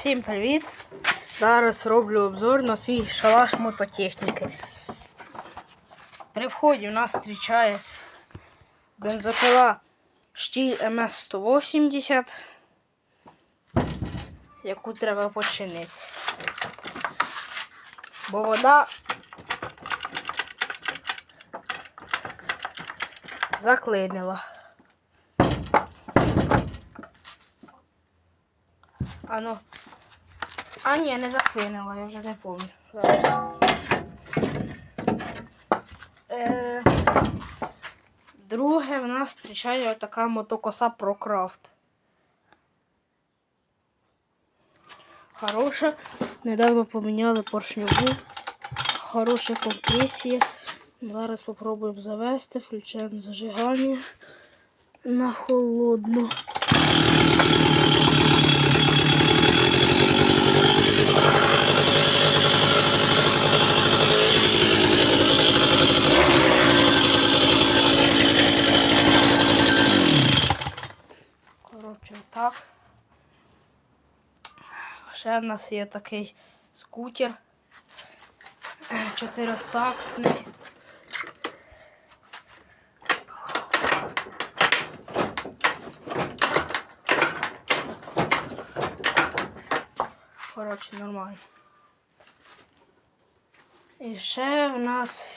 Всім привіт! Зараз роблю обзор на свій шалаш мототехніки. При вході в нас зустрічає бензопила штіль МС-180, яку треба починити. Бо вода заклинила. Ну. А ні, не заклинила, я вже не пам'ятаю. Зараз. Е, друге в нас зустрічає така мотокоса ProCraft. Хороша. Недавно поміняли поршньову. Хороша компресія. Зараз спробуємо завести, включаємо зажигання на холодну. Коротше, так. Ще в нас є такий скутер. Чотирьохтактний. Коротше, нормально. І ще в нас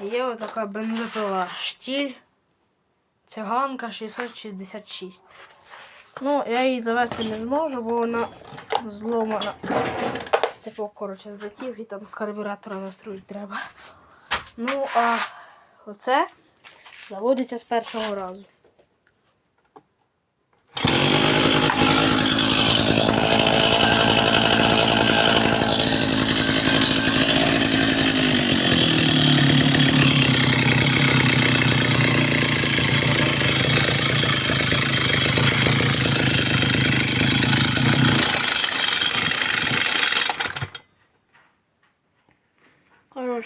є отака бензопила штіль. Циганка 666. Ну, я її завести не зможу, бо вона зломана. Це коротше, злетів і там карбюратора настроїти треба. Ну, а оце заводиться з першого разу.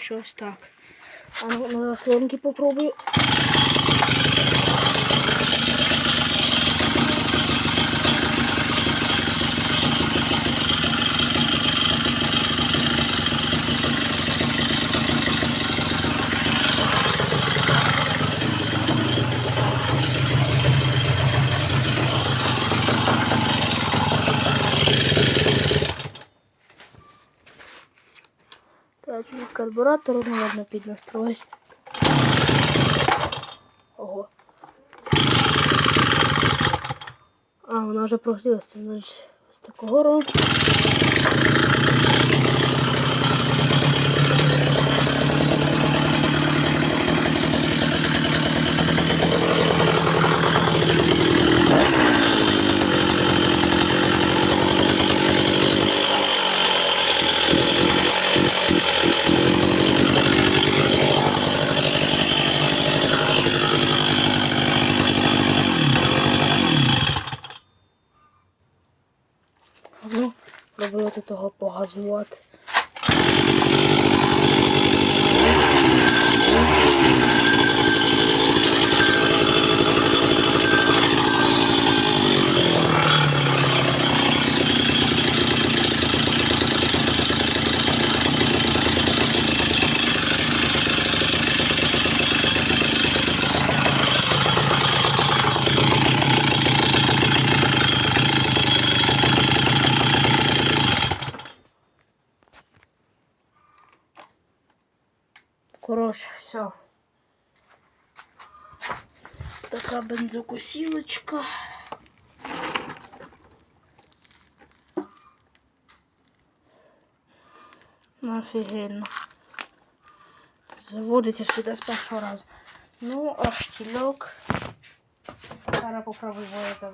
Коротше, ось так. А ну, на заслонки попробую. Так, чуть карбюратор ну ладно піднастроїть. Ого. А, вона вже прогрілася, значить, ось такого року. Пробую до того погазувати. Коротше, все. Така бензокосілочка. Ну, офігенно. Заводиться всегда з першого разу. Ну, а штільок. Зараз попробую його.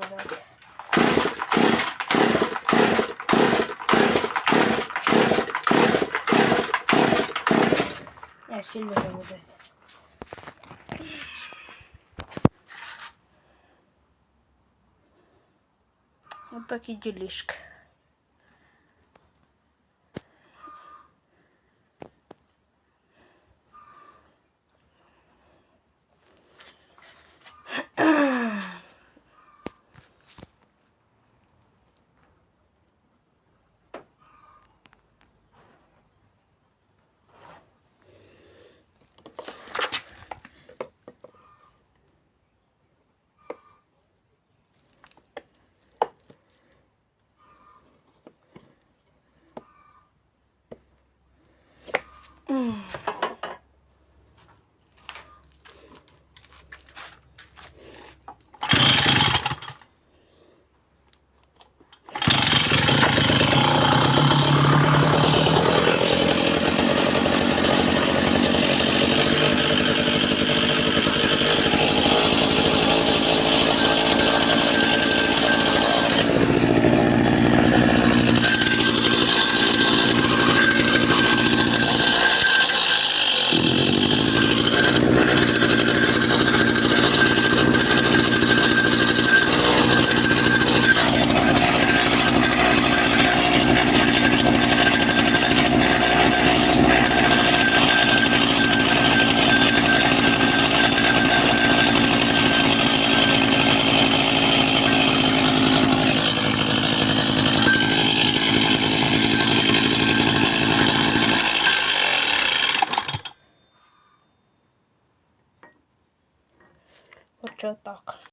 Я ще Отакі ділішки. 음. Оце так.